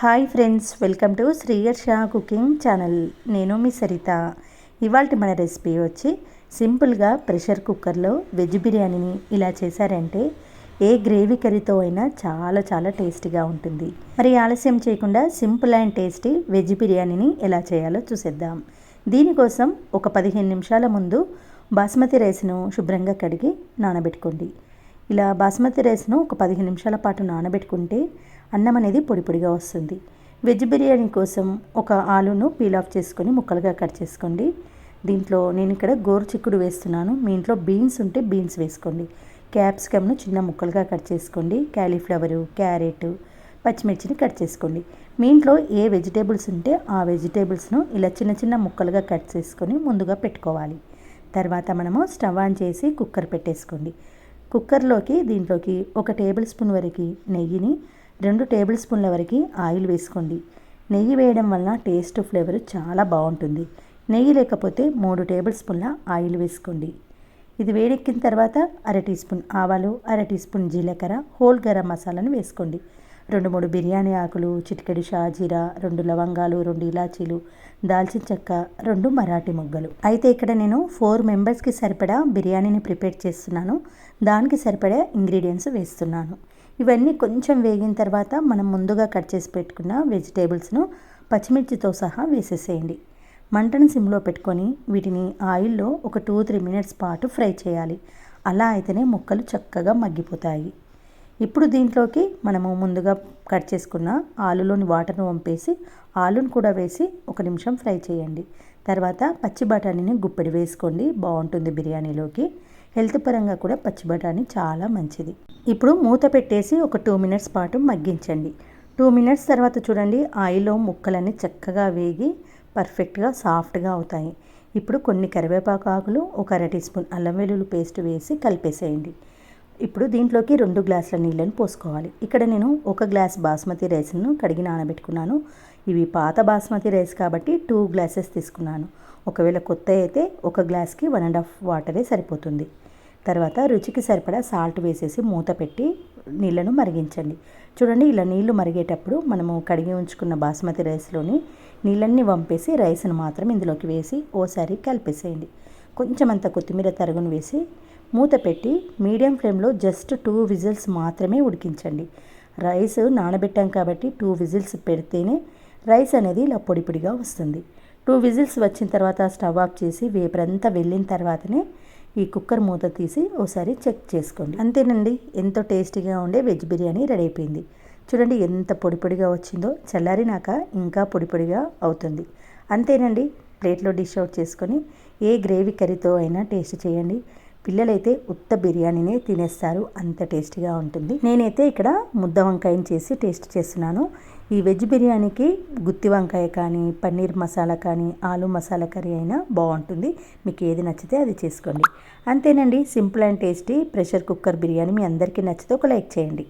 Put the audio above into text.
Hi friends welcome to శ్రీయర్ షా cooking channel. నేను మీ సరిత. ఇవాళ మన రెసిపీ వచ్చి సింపుల్గా ప్రెషర్ కుక్కర్లో వెజ్ బిర్యానీని ఇలా చేశారంటే ఏ గ్రేవీ కర్రీతో అయినా చాలా చాలా టేస్టీగా ఉంటుంది. మరి ఆలస్యం చేయకుండా సింపుల్ అండ్ టేస్టీ వెజ్ బిర్యానీని ఎలా చేయాలో చూసేద్దాం. దీనికోసం ఒక పదిహేను నిమిషాల ముందు బాస్మతి రైస్ను శుభ్రంగా కడిగి నానబెట్టుకోండి. ఇలా బాస్మతి రైస్ను ఒక పదిహేను నిమిషాల పాటు నానబెట్టుకుంటే అన్నం అనేది పొడి పొడిగా వస్తుంది. వెజ్ బిర్యానీ కోసం ఒక ఆలును పీల్ ఆఫ్ చేసుకొని ముక్కలుగా కట్ చేసుకోండి. దీంట్లో నేను ఇక్కడ గోరు చిక్కుడు వేస్తున్నాను. మీ ఇంట్లో బీన్స్ ఉంటే బీన్స్ వేసుకోండి. క్యాప్సికమ్ను చిన్న ముక్కలుగా కట్ చేసుకోండి. క్యాలీఫ్లవరు క్యారెట్ పచ్చిమిర్చిని కట్ చేసుకోండి. మీ ఇంట్లో ఏ వెజిటేబుల్స్ ఉంటే ఆ వెజిటేబుల్స్ను ఇలా చిన్న చిన్న ముక్కలుగా కట్ చేసుకొని ముందుగా పెట్టుకోవాలి. తర్వాత మనము స్టవ్ ఆన్ చేసి కుక్కర్ పెట్టేసుకోండి. కుక్కర్లోకి దీంట్లోకి ఒక టేబుల్ స్పూన్ వరకు నెయ్యిని రెండు టేబుల్ స్పూన్ల వరకు ఆయిల్ వేసుకోండి. నెయ్యి వేయడం వలన టేస్ట్ ఫ్లేవర్ చాలా బాగుంటుంది. నెయ్యి లేకపోతే మూడు టేబుల్ స్పూన్ల ఆయిల్ వేసుకోండి. ఇది వేడెక్కిన తర్వాత అర టీ స్పూన్ ఆవాలు అర టీ స్పూన్ జీలకర్ర హోల్ గరం మసాలాను వేసుకోండి. రెండు మూడు బిర్యానీ ఆకులు చిటికెడు షాజీరా రెండు లవంగాలు రెండు ఇలాచీలు దాల్చిన చెక్క రెండు మరాఠీ మొగ్గలు. అయితే ఇక్కడ నేను ఫోర్ మెంబర్స్కి సరిపడా బిర్యానీని ప్రిపేర్ చేస్తున్నాను. దానికి సరిపడా ఇంగ్రీడియంట్స్ వేస్తున్నాను. ఇవన్నీ కొంచెం వేగిన తర్వాత మనం ముందుగా కట్ చేసి పెట్టుకున్న వెజిటేబుల్స్ను పచ్చిమిర్చితో సహా వేసేసేయండి. మంటను సిమ్లో పెట్టుకొని వీటిని ఆయిల్లో ఒక టూ త్రీ మినిట్స్ పాటు ఫ్రై చేయాలి. అలా అయితేనే ముక్కలు చక్కగా మగ్గిపోతాయి. ఇప్పుడు దీంట్లోకి మనము ముందుగా కట్ చేసుకున్న ఆలులోని వాటర్ను వంపేసి ఆలును కూడా వేసి ఒక నిమిషం ఫ్రై చేయండి. తర్వాత పచ్చి బఠానీని గుప్పెడి వేసుకోండి. బాగుంటుంది బిర్యానీలోకి. హెల్త్ పరంగా కూడా పచ్చి బఠానీ చాలా మంచిది. ఇప్పుడు మూత పెట్టేసి ఒక టూ మినిట్స్ పాటు మగ్గించండి. టూ మినిట్స్ తర్వాత చూడండి ఆయిల్లో ముక్కలన్నీ చక్కగా వేగి పర్ఫెక్ట్గా సాఫ్ట్గా అవుతాయి. ఇప్పుడు కొన్ని కరివేపాకు ఆకులు ఒక అర టీ స్పూన్ అల్లం వెల్లుల్లి పేస్ట్ వేసి కలిపేసేయండి. ఇప్పుడు దీంట్లోకి రెండు గ్లాసుల నీళ్ళని పోసుకోవాలి. ఇక్కడ నేను ఒక గ్లాస్ బాస్మతి రైస్ను కడిగి నానబెట్టుకున్నాను. ఇవి పాత బాస్మతి రైస్ కాబట్టి టూ గ్లాసెస్ తీసుకున్నాను. ఒకవేళ కొత్త అయితే ఒక గ్లాస్కి వన్ అండ్ హాఫ్ వాటరే సరిపోతుంది. తర్వాత రుచికి సరిపడా సాల్ట్ వేసేసి మూత పెట్టి నీళ్ళను మరిగించండి. చూడండి ఇలా నీళ్ళు మరిగేటప్పుడు మనము కడిగి ఉంచుకున్న బాస్మతి రైస్లోని నీళ్ళన్నీ వంపేసి రైస్ను మాత్రం ఇందులోకి వేసి ఓసారి కలిపేసేయండి. కొంచెం అంత కొత్తిమీర తరుగును వేసి మూత పెట్టి మీడియం ఫ్లేమ్లో జస్ట్ టూ విజిల్స్ మాత్రమే ఉడికించండి. రైస్ నానబెట్టాం కాబట్టి టూ విజిల్స్ పెడితేనే రైస్ అనేది ఇలా పొడి పొడిగా వస్తుంది. టూ విజిల్స్ వచ్చిన తర్వాత స్టవ్ ఆఫ్ చేసి వేపరంతా వెళ్ళిన తర్వాతనే ఈ కుక్కర్ మూత తీసి ఒకసారి చెక్ చేసుకోండి. అంతేనండి ఎంతో టేస్టీగా ఉండే వెజ్ బిర్యానీ రెడీ అయిపోయింది. చూడండి ఎంత పొడి పొడిగా వచ్చిందో చల్లారినాక ఇంకా పొడి పొడిగా అవుతుంది. అంతేనండి ప్లేట్లో డిష్ అవుట్ చేసుకొని ఏ గ్రేవీ కర్రీతో అయినా టేస్ట్ చేయండి. పిల్లలైతే ఉత్త బిర్యానీనే తినేస్తారు. అంత టేస్టీగా ఉంటుంది. నేనైతే ఇక్కడ ముద్ద వంకాయని చేసి టేస్ట్ చేస్తున్నాను. ఈ వెజ్ బిర్యానీకి గుత్తి వంకాయ కానీ పన్నీర్ మసాలా కానీ ఆలు మసాలా కర్రీ అయినా బాగుంటుంది. మీకు ఏది నచ్చితే అది చేసుకోండి. అంతేనండి. Simple and tasty pressure cooker biryani. మీ అందరికీ నచ్చితే ఒక లైక్ చేయండి.